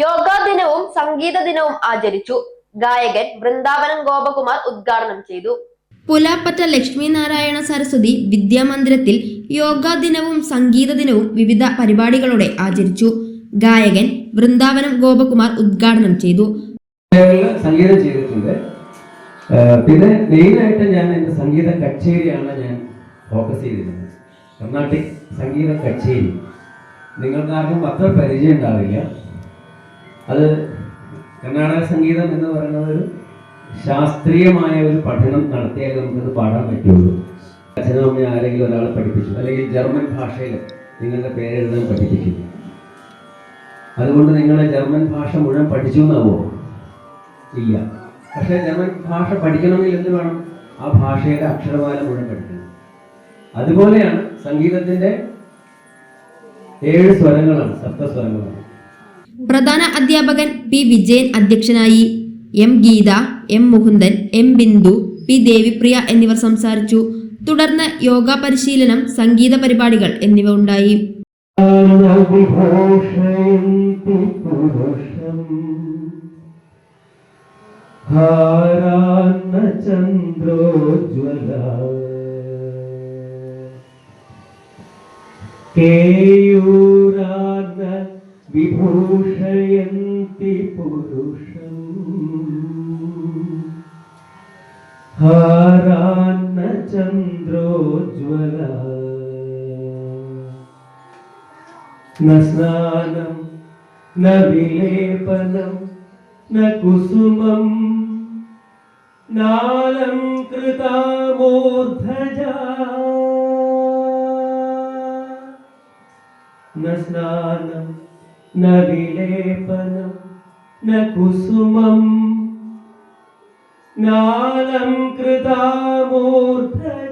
യോഗാ ദിനവും സംഗീത ദിനവും ആചരിച്ചു. ഗായകൻ വൃന്ദാവനം ഗോപകുമാർ ഉദ്ഘാടനം ചെയ്തു. പുലാപ്പറ്റ ലക്ഷ്മി നാരായണ സരസ്വതി വിദ്യാമന്ദിരത്തിൽ യോഗാ ദിനവും സംഗീത ദിനവും വിവിധ പരിപാടികളോടെ ആചരിച്ചു. ഗായകൻ വൃന്ദാവനം ഗോപകുമാർ ഉദ്ഘാടനം ചെയ്തു. സംഗീതം ചെയ്തിട്ടുണ്ട്. പിന്നെ പിന്നെ മെയിനായിട്ട് ഞാൻ എന്റെ സംഗീത കച്ചേരിയാണ് ഞാൻ ഫോക്കസ് ചെയ്തിരുന്നത്. കർണാട്ടിക് സംഗീത കച്ചേരി. നിങ്ങൾക്ക് ആർക്കും അത്ര പരിചയം ഉണ്ടാവില്ല. അത് കർണാടക സംഗീതം എന്ന് പറയുന്നത് ഒരു ശാസ്ത്രീയമായ ഒരു പഠനം നടത്തിയാൽ നമുക്കത് പാടാൻ പറ്റുള്ളൂ. അച്ഛനും അമ്മയും ആരെങ്കിലും ഒരാളെ പഠിപ്പിച്ചു. അല്ലെങ്കിൽ ജർമ്മൻ ഭാഷയിൽ നിങ്ങളുടെ പേരെഴുതാൻ പഠിപ്പിക്കുന്നു അതുകൊണ്ട് നിങ്ങളെ ജർമ്മൻ ഭാഷ മുഴുവൻ പഠിച്ചു എന്നാവോ? ഇല്ല. പക്ഷേ ജർമ്മൻ ഭാഷ പഠിക്കണമെങ്കിൽ എന്ത് വേണം? ആ ഭാഷയുടെ അക്ഷരമാല മുഴുവൻ പഠിക്കണം. അതുപോലെയാണ് സംഗീതത്തിന്റെ ഏഴ് സ്വരങ്ങളാണ് സപ്തസ്വരങ്ങളാണ്. പ്രധാന അധ്യാപകൻ പി വിജയൻ അധ്യക്ഷനായി M Geetha M Mukundan M Bindu P Devipriya എന്നിവർ സംസാരിച്ചു. തുടർന്ന് യോഗ പരിശീലനം സംഗീത പരിപാടികൾ എന്നിവ ഉണ്ടായി. ചന്ദ്രോജ്വല. विभूषयन्ति पुरुषम् हारान्नचन्द्रोज्ज्वला न स्नानं न विलेपनं न कुसुमम् नालङ्कृता मूर्धजा न स्नानम् न विलेपनं न कुसुमं नालङ्कृता मूर्धजा